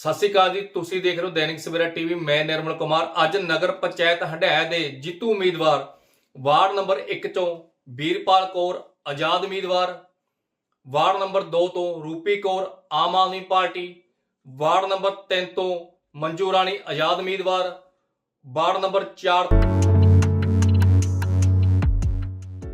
ਸਤਿ ਸ਼੍ਰੀ ਅਕਾਲ ਜੀ, ਤੁਸੀਂ ਦੇਖ ਰਹੇ ਹੋ ਦੈਨਿਕ ਸਵੇਰਾ ਟੀਵੀ, ਮੈਂ ਨਿਰਮਲ ਕੁਮਾਰ। ਅੱਜ ਨਗਰ ਪੰਚਾਇਤ ਹੰਡਾਇਆ ਦੇ ਜੀਤੂ ਉਮੀਦਵਾਰ ਵਾਰਡ ਨੰਬਰ 1 ਤੋਂ ਵੀਰਪਾਲ ਕੌਰ, ਆਜ਼ਾਦ ਉਮੀਦਵਾਰ। ਵਾਰਡ ਨੰਬਰ 2 ਤੋਂ Rupi Kaur, Aam Aadmi party. Ward number 3 ਤੋਂ ਮੰਜੂ ਰਾਣੀ, ਆਜ਼ਾਦ ਉਮੀਦਵਾਰ। ਵਾਰਡ ਨੰਬਰ 4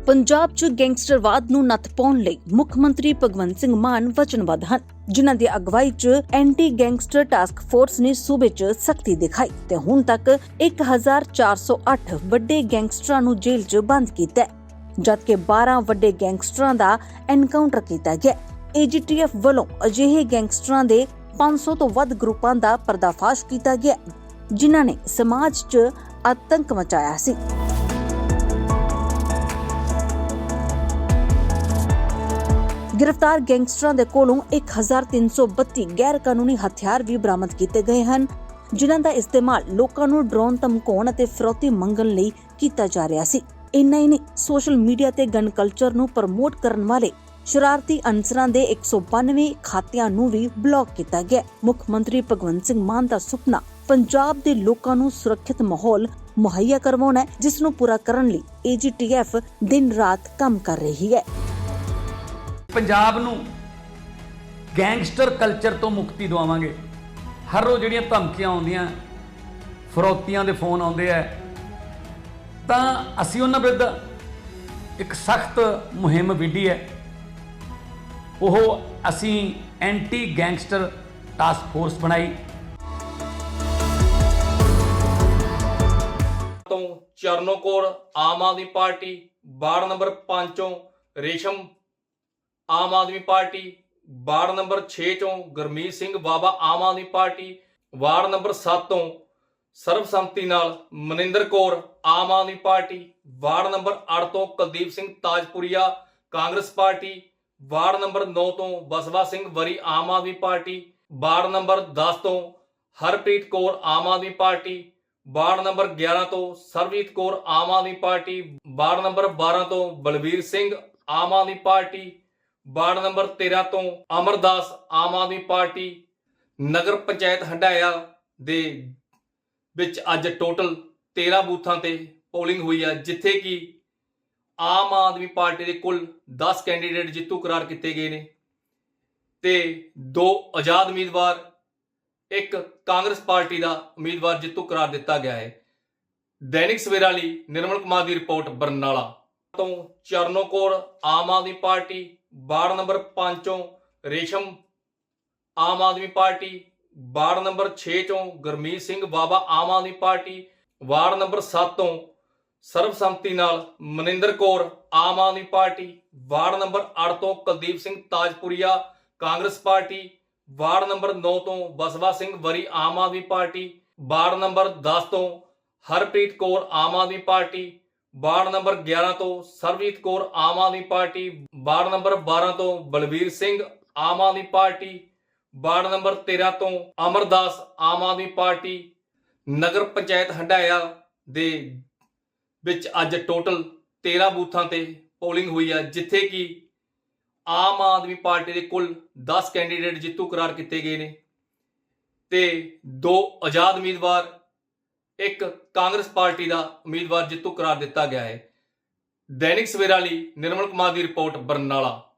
ਪੰਜਾਬ 'ਚ ਗੈਂਗਸਟਰਵਾਦ ਨੂੰ ਨੱਥ ਪਾਉਣ ਲਈ ਮੁੱਖ ਮੰਤਰੀ ਭਗਵੰਤ ਸਿੰਘ ਮਾਨ ਵਚਨਬੱਧ ਹਨ। ਜਿਨ੍ਹਾਂ ਦੀ ਅਗਵਾਈ 'ਚ ਐਂਟੀ ਗੈਂਗਸਟਰ ਟਾਸਕ ਫੋਰਸ ਨੇ ਸੂਬੇ 'ਚ ਸਖਤੀ ਦਿਖਾਈ ਤੇ ਹੁਣ ਤੱਕ 1408 ਵੱਡੇ ਗੈਂਗਸਟਰਾਂ ਨੂੰ ਜੇਲ੍ਹ 'ਚ ਬੰਦ ਕੀਤਾ ਜਦਕਿ 12 ਵੱਡੇ ਗੈਂਗਸਟਰਾਂ ਦਾ ਐਨਕਾਊਂਟਰ ਕੀਤਾ ਗਿਆ ਏਜੀਟੀਐਫ ਵੱਲੋਂ ਅਜਿਹੇ ਗੈਂਗਸਟਰਾਂ ਦੇ 500 ਤੋਂ ਵੱਧ ਗਰੁੱਪਾਂ ਦਾ ਪਰਦਾਫਾਸ਼ ਕੀਤਾ ਗਿਆ ਜਿਨ੍ਹਾਂ ਨੇ ਸਮਾਜ 'ਚ ਆਤੰਕ ਮਚਾਇਆ ਸੀ। ਗ੍ਰਿਫਤਾਰ ਗੈਂਗਸਟਰਾਂ ਦੇ ਕੋਲੋਂ 1332 ਗੈਰ ਕਾਨੂੰਨੀ ਹਥਿਆਰ ਵੀ ਬਰਾਮਦ ਕੀਤੇ ਗਏ ਹਨ, ਜਿਨ੍ਹਾਂ ਦਾ ਇਸਤੇਮਾਲ ਲੋਕਾਂ ਨੂੰ ਡਰੋਨ ਧਮਕਾਉਣ ਅਤੇ ਫਰੌਤੀ ਮੰਗਣ ਲਈ ਕੀਤਾ ਜਾ ਰਿਹਾ ਸੀ। ਇੰਨਾ ਹੀ ਨਹੀਂ, ਸੋਸ਼ਲ ਮੀਡੀਆ ਤੇ ਗਨ ਕਲਚਰ ਨੂੰ ਪ੍ਰਮੋਟ ਕਰਨ ਵਾਲੇ ਸ਼ਰਾਰਤੀ ਅਨਸਰਾਂ ਦੇ 192 ਖਾਤਿਆਂ ਨੂੰ ਵੀ ਬਲੌਕ ਕੀਤਾ ਗਿਆ। ਮੁੱਖ ਮੰਤਰੀ ਭਗਵੰਤ ਸਿੰਘ ਮਾਨ ਦਾ ਸੁਪਨਾ, ਪੰਜਾਬ ਦੇ ਲੋਕਾਂ ਨੂੰ ਸੁਰੱਖਿਅਤ ਮਾਹੌਲ ਮੁਹੱਈਆ ਕਰਵਾਉਣਾ ਹੈ, ਜਿਸ ਨੂੰ ਪੂਰਾ ਕਰਨ ਲਈ ਏਜੀਟੀਐਫ ਦਿਨ ਰਾਤ ਕੰਮ ਕਰ ਰਹੀ ਹੈ। ਪੰਜਾਬ ਨੂੰ ਗੈਂਗਸਟਰ ਕਲਚਰ ਤੋਂ ਮੁਕਤੀ ਦਿਵਾਵਾਂਗੇ। ਹਰ ਰੋਜ਼ ਜਿਹੜੀਆਂ ਧਮਕੀਆਂ ਆਉਂਦੀਆਂ, ਫਰੋਤੀਆਂ ਦੇ ਫੋਨ ਆਉਂਦੇ ਆ, ਤਾਂ ਅਸੀਂ ਉਹਨਾਂ ਵਿਰੁੱਧ ਇੱਕ ਸਖਤ ਮੁਹਿੰਮ ਵਿੱਢੀ ਹੈ। ਉਹ ਅਸੀਂ ਐਂਟੀ ਗੈਂਗਸਟਰ ਟਾਸਕ ਫੋਰਸ ਬਣਾਈ। ਤੋਂ Charnokaur Aam Aadmi party, ward number 5 ਤੋਂ Resham Aam Aadmi party ward number 6 ਤੋਂ Gurmeet Singh Baba Aam Aadmi party ward number 7 ਤੋਂ ਸਰਬਸੰਮਤੀ ਨਾਲ Maninder Kaur Aam Aadmi party ward number 8 ਤੋਂ Kuldeep Singh Tajpuria Congress party ward number 9 ਤੋਂ Baswa Singh Wari Aam Aadmi party ward number 10 ਤੋਂ Harpreet Kaur Aam Aadmi party ward number 11 ਤੋਂ Sarabjit Kaur Aam Aadmi party ward number 12 ਤੋਂ Balvir Singh Aam Aadmi party ward number 13 ਤੋਂ Amardas Aam Aadmi party ਨਗਰ ਪੰਚਾਇਤ ਹੰਡਾਇਆ ਦੇ ਵਿੱਚ ਅੱਜ total 13 ਬੂਥਾਂ ਤੇ polling ਹੋਈ ਹੈ ਜਿੱਥੇ ਕਿ ਆਮ ਆਦਮੀ ਪਾਰਟੀ ਦੇ ਕੁੱਲ 10 ਕੈਂਡੀਡੇਟ ਜਿੱਤੂ ਕਰਾਰ ਕੀਤੇ ਗਏ ਨੇ ਤੇ ਦੋ ਆਜ਼ਾਦ ਉਮੀਦਵਾਰ, ਇੱਕ ਕਾਂਗਰਸ ਪਾਰਟੀ ਦਾ ਉਮੀਦਵਾਰ ਜਿੱਤੂ ਕਰਾਰ ਦਿੱਤਾ ਗਿਆ ਹੈ। ਦੈਨਿਕ ਸਵੇਰਾ ਲਈ ਨਿਰਮਲ ਕੁਮਾਰ ਦੀ ਰਿਪੋਰਟ ਬਰਨਾਲਾ ਤੋਂ Charnokaur Aam Aadmi party ward number 5 ਚੋਂ Resham Aam Aadmi party ward number 6 ਚੋਂ Gurmeet Singh Baba Aam Aadmi party, ward number 7 ਤੋਂ ਸਰਬਸੰਮਤੀ ਨਾਲ Maninder Kaur Aam Aadmi party, ward number 8 ਤੋਂ Kuldeep Singh Tajpuria Congress party, ward number 9 ਤੋਂ Baswa Singh Wari Aam Aadmi party, ward number 10 ਤੋਂ Harpreet Kaur Aam Aadmi party ward number 11 ਤੋਂ Sarabjit Kaur Aam Aadmi party, ward number 12 ਤੋਂ Balbir Singh Aam Aadmi party, ward number 13 ਤੋਂ Amardas Aam Aadmi party, ਨਗਰ ਪੰਚਾਇਤ ਹੰਡਾਇਆ ਦੇ ਵਿੱਚ ਅੱਜ total 13 ਬੂਥਾਂ ਤੇ polling ਹੋਈ ਹੈ ਜਿੱਥੇ ਕਿ ਆਮ ਆਦਮੀ ਪਾਰਟੀ ਦੇ ਕੁੱਲ 10 ਕੈਂਡੀਡੇਟ ਜਿੱਤੂ, ਕਰਾਰ ਕੀਤੇ ਗਏ ਨੇ ਤੇ ਦੋ ਆਜ਼ਾਦ ਉਮੀਦਵਾਰ ਇੱਕ ਕਾਂਗਰਸ ਪਾਰਟੀ ਦਾ ਉਮੀਦਵਾਰ ਜਿੱਤੂ ਕਰਾਰ ਦਿੱਤਾ ਗਿਆ ਹੈ। ਦੈਨਿਕ ਸਵੇਰਾ ਲਈ ਨਿਰਮਲ ਕੁਮਾਰ ਦੀ ਰਿਪੋਰਟ ਬਰਨਾਲਾ।